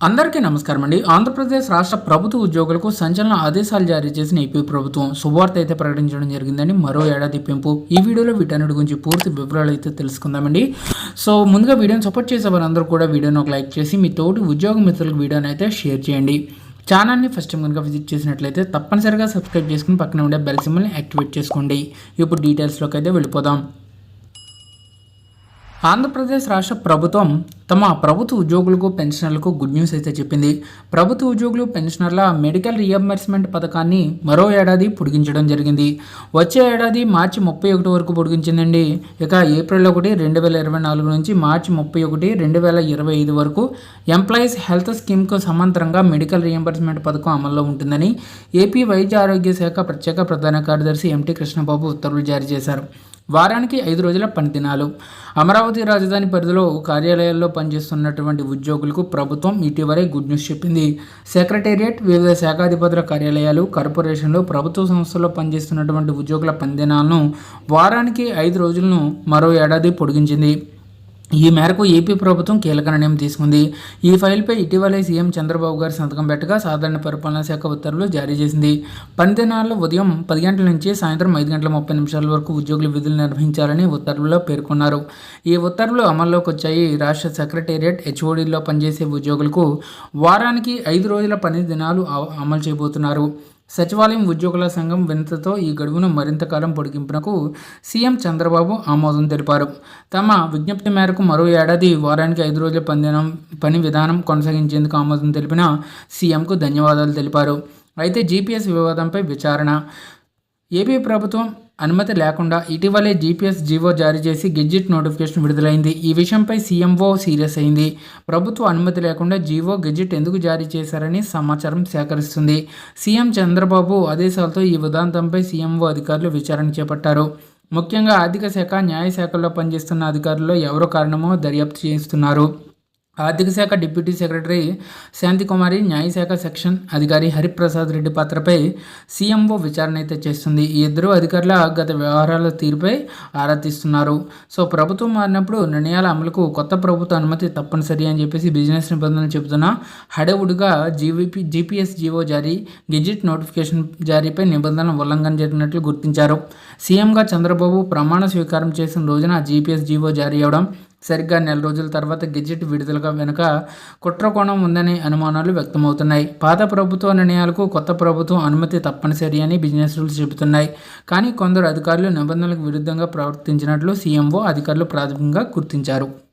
అందరికీ నమస్కారం అండి. ఆంధ్రప్రదేశ్ రాష్ట్ర ప్రభుత్వ ఉద్యోగులకు సంచలన ఆదేశాలు జారీ చేసిన ఏపీ ప్రభుత్వం శుభవార్త అయితే ప్రకటించడం జరిగిందని మరో ఏడాది పెంపు. ఈ వీడియోలో వీటన్నిటి గురించి పూర్తి వివరాలు అయితే తెలుసుకుందామండి. సో ముందుగా వీడియోని సపోర్ట్ చేసే వారందరూ కూడా వీడియోని ఒక లైక్ చేసి మీ తోటి ఉద్యోగ మిత్రులకు వీడియోని అయితే షేర్ చేయండి. ఛానల్ని ఫస్ట్ టైం కనుక విజిట్ చేసినట్లయితే తప్పనిసరిగా సబ్స్క్రైబ్ చేసుకుని పక్కన ఉండే బెల్ సింబల్ని యాక్టివేట్ చేసుకోండి. ఇప్పుడు డీటెయిల్స్లోకి అయితే వెళ్ళిపోదాం. ఆంధ్రప్రదేశ్ రాష్ట్ర ప్రభుత్వం తమ ప్రభుత్వ ఉద్యోగులకు పెన్షనర్లకు గుడ్ న్యూస్ అయితే చెప్పింది. ప్రభుత్వ ఉద్యోగులు పెన్షనర్ల మెడికల్ రియంబర్స్మెంట్ పథకాన్ని మరో ఏడాది పొడిగించడం జరిగింది. వచ్చే ఏడాది మార్చి ముప్పై ఒకటి వరకు పొడిగించిందండి. ఇక ఏప్రిల్ ఒకటి రెండు వేల ఇరవై నాలుగు నుంచి మార్చి ముప్పై ఒకటి రెండు వేల ఇరవై ఐదు వరకు ఎంప్లాయీస్ హెల్త్ స్కీమ్కు సమాంతరంగా మెడికల్ రియంబర్స్మెంట్ పథకం అమల్లో ఉంటుందని ఏపీ వైద్య ఆరోగ్య శాఖ ప్రత్యేక ప్రధాన కార్యదర్శి ఎంటీ కృష్ణబాబు ఉత్తర్వులు జారీ చేశారు. వారానికి ఐదు రోజుల పనిదినాలు. అమరావతి రాజధాని పరిధిలో కార్యాలయాల్లో పనిచేస్తున్నటువంటి ఉద్యోగులకు ప్రభుత్వం ఇటీవలే గుడ్ న్యూస్ చెప్పింది. సెక్రటేరియట్ వివిధ శాఖాధిపతుల కార్యాలయాలు కార్పొరేషన్లు ప్రభుత్వ సంస్థల్లో పనిచేస్తున్నటువంటి ఉద్యోగుల పనిదినాలను వారానికి ఐదు రోజులను మరో ఏడాది పొడిగించింది. ఈ మేరకు ఏపీ ప్రభుత్వం కీలక నిర్ణయం తీసుకుంది. ఈ ఫైల్పై ఇటీవలే సీఎం చంద్రబాబు గారు సంతకం పెట్టగా సాధారణ పరిపాలనా శాఖ ఉత్తర్వులు జారీ చేసింది. పనిదినాల్లో ఉదయం పది గంటల నుంచి సాయంత్రం ఐదు గంటల ముప్పై నిమిషాల వరకు ఉద్యోగులు విధులు నిర్వహించాలని ఉత్తర్వుల్లో పేర్కొన్నారు. ఈ ఉత్తర్వులు అమల్లోకి వచ్చాయి. రాష్ట్ర సెక్రటేరియట్ హెచ్ఓడిలో పనిచేసే ఉద్యోగులకు వారానికి ఐదు రోజుల పని దినాలు అమలు చేయబోతున్నారు. సచివాలయం ఉద్యోగుల సంఘం వినతతో ఈ గడువును మరింత కాలం పొడిగింపునకు సీఎం చంద్రబాబు ఆమోదం తెలిపారు. తమ విజ్ఞప్తి మేరకు మరో ఏడాది వారానికి ఐదు రోజుల పనిదినం పని విధానం కొనసాగించేందుకు ఆమోదం తెలిపిన సీఎంకు ధన్యవాదాలు తెలిపారు. అయితే జీపీఎస్ వివాదంపై విచారణ. ఏపీ ప్రభుత్వం అనుమతి లేకుండా ఇటీవలే జీపీఎస్ జీవో జారీ చేసి గెజిట్ నోటిఫికేషన్ విడుదలైంది. ఈ విషయంపై సీఎంఓ సీరియస్ అయింది. ప్రభుత్వ అనుమతి లేకుండా జీవో గెజిట్ ఎందుకు జారీ చేశారని సమాచారం సేకరిస్తుంది. సీఎం చంద్రబాబు ఆదేశాలతో ఈ ఉదాంతంపై సీఎంఓ అధికారులు విచారణ చేపట్టారు. ముఖ్యంగా ఆర్థిక శాఖ న్యాయశాఖల్లో పనిచేస్తున్న అధికారుల్లో ఎవరో కారణమో దర్యాప్తు చేస్తున్నారు ఆర్థిక శాఖ డిప్యూటీ సెక్రటరీ శాంతికుమారి న్యాయశాఖ సెక్షన్ అధికారి హరిప్రసాద్ రెడ్డి పాత్రపై సీఎంఓ విచారణ అయితే చేస్తుంది. ఈ ఇద్దరు అధికారుల గత వ్యవహారాల తీరుపై ఆరా తీస్తున్నారు. సో ప్రభుత్వం మారినప్పుడు నిర్ణయాల అమలుకు కొత్త ప్రభుత్వ అనుమతి తప్పనిసరి అని చెప్పేసి బిజినెస్ నిబంధనలు చెబుతున్న హడవుడుగా జీవీపీ జీపీఎస్ జీవో జారీ గెజిట్ నోటిఫికేషన్ జారీపై నిబంధనల ఉల్లంఘన జరిగినట్లు గుర్తించారు. సీఎంగా చంద్రబాబు ప్రమాణ స్వీకారం చేసిన రోజున జీపీఎస్ జీవో జారీ అవ్వడం సరిగ్గా నెల రోజుల తర్వాత గెజిట్ విడుదలగా వెనుక కుట్రకోణం ఉందనే అనుమానాలు వ్యక్తమవుతున్నాయి. పాత ప్రభుత్వ నిర్ణయాలకు కొత్త ప్రభుత్వం అనుమతి తప్పనిసరి అని బిజినెస్ రూల్స్ చెబుతున్నాయి. కానీ కొందరు అధికారులు నిబంధనలకు విరుద్ధంగా ప్రవర్తించినట్లు సీఎంఓ అధికారులు ప్రాథమికంగా గుర్తించారు.